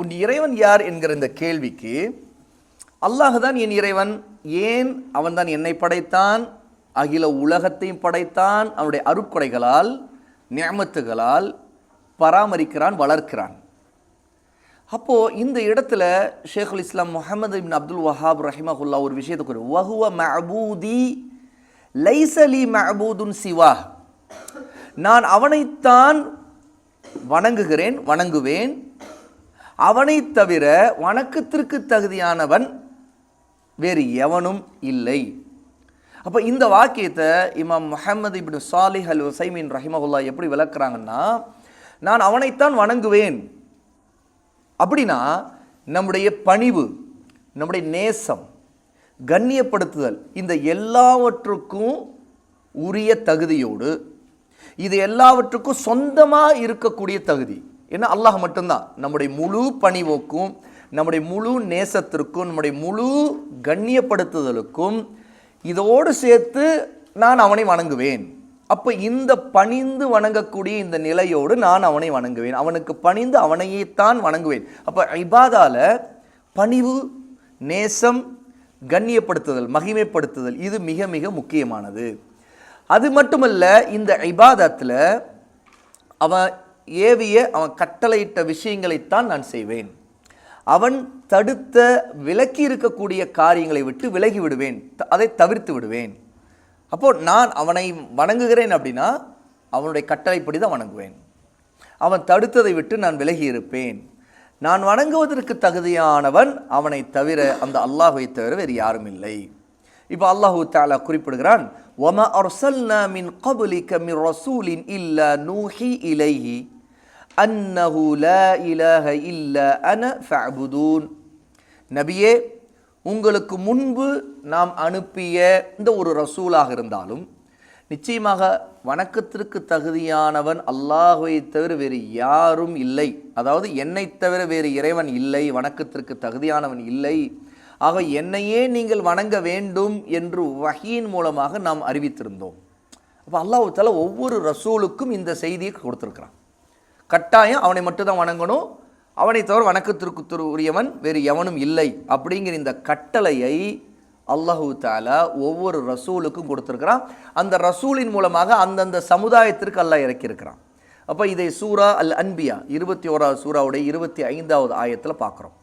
உன் இறைவன் யார் என்கிற இந்த கேள்விக்கு அல்லாஹ் தான் என் இறைவன் ஏன் அவன்தான் என்னை படைத்தான் அகில உலகத்தையும் படைத்தான் அவனுடைய அருட்கொடைகளால் நியமத்துகளால் பராமரிக்கிறான் வளர்க்கிறான். அப்போது இந்த இடத்துல ஷேகுல் இஸ்லாம் முகமது இப்னு அப்துல் வஹாப் ரஹிமஹுல்லா ஒரு விஷயத்தை கூறு வஹுவ மஹபூதி லைசலி மஹபூதுன் சிவா. நான் அவனைத்தான் வணங்குகிறேன் வணங்குவேன் அவனை தவிர வணக்கத்திற்கு தகுதியானவன் வேறு எவனும் இல்லை. அப்போ இந்த வாக்கியத்தை இமாம் முஹம்மது இப்னு சாலிஹ் அல் உசைமின் ரஹிமகுல்லா எப்படி விளக்குறாங்கன்னா நான் அவனைத்தான் வணங்குவேன். அப்படின்னா நம்முடைய பணிவு நம்முடைய நேசம் கண்ணியப்படுத்துதல் இந்த எல்லாவற்றுக்கும் உரிய தகுதியோடு இது எல்லாவற்றுக்கும் சொந்தமாக இருக்கக்கூடிய தகுதி. ஏன்னா அல்லாஹ் மட்டும்தான். நம்முடைய முழு பணிவோக்கும் நம்முடைய முழு நேசத்திற்கும் நம்முடைய முழு கண்ணியப்படுத்துதலுக்கும் இதோடு சேர்த்து நான் அவனை வணங்குவேன். அப்போ இந்த பணிந்து வணங்கக்கூடிய இந்த நிலையோடு நான் அவனை வணங்குவேன். அவனுக்கு பணிந்து அவனையேத்தான் வணங்குவேன். அப்போ இபாதால பணிவு நேசம் கண்ணியப்படுத்துதல் மகிமைப்படுத்துதல் இது மிக மிக முக்கியமானது. அது மட்டுமல்ல இந்த ஐபாதத்தில் அவன் ஏவிய அவன் கட்டளையிட்ட விஷயங்களைத்தான் நான் செய்வேன். அவன் தடுத்த விலக்கி இருக்கக்கூடிய காரியங்களை விட்டு விலகி விடுவேன். அதை தவிர்த்து விடுவேன். அப்போது நான் அவனை வணங்குகிறேன் அப்படின்னா அவனுடைய கட்டளைப்படி தான் வணங்குவேன். அவன் தடுத்ததை விட்டு நான் விலகி இருப்பேன். நான் வணங்குவதற்கு தகுதியானவன் அவனை தவிர அந்த அல்லாஹுவை தவிர வேறு யாரும் இல்லை. இப்போ அல்லாஹு தாலா குறிப்பிடுகிறான் ஒம அர்சல்னா மின் கபுலிக மின் ரசூலின் இல்ல நூஹி இலைஹி. அன்னஹு ல இலஹ இல்ல அன ஃபபுதூன் நபியே உங்களுக்கு முன்பு நாம் அனுப்பிய இந்த ஒரு ரசூலாக இருந்தாலும் நிச்சயமாக வணக்கத்திற்கு தகுதியானவன் அல்லாஹுவை தவிர வேறு யாரும் இல்லை. அதாவது என்னை தவிர வேறு இறைவன் இல்லை வணக்கத்திற்கு தகுதியானவன் இல்லை. ஆக என்னையே நீங்கள் வணங்க வேண்டும் என்று வகையின் மூலமாக நாம் அறிவித்திருந்தோம். அப்போ அல்லாஹு தாலா ஒவ்வொரு ரசூலுக்கும் இந்த செய்தியை கொடுத்துருக்குறான். கட்டாயம் அவனை மட்டும்தான் வணங்கணும். அவனை தவிர வணக்கத்திற்கு உரியவன் வேறு எவனும் இல்லை. அப்படிங்கிற இந்த கட்டளையை அல்லாஹு தாலா ஒவ்வொரு ரசூலுக்கும் கொடுத்துருக்கிறான். அந்த ரசூலின் மூலமாக அந்தந்த சமுதாயத்திற்கு அல்லாஹ் இறக்கியிருக்கிறான். அப்போ இதை சூரா அல் அன்பியா இருபத்தி ஓராவது சூறாவுடைய இருபத்தி ஐந்தாவது ஆயத்தில் பார்க்குறோம்.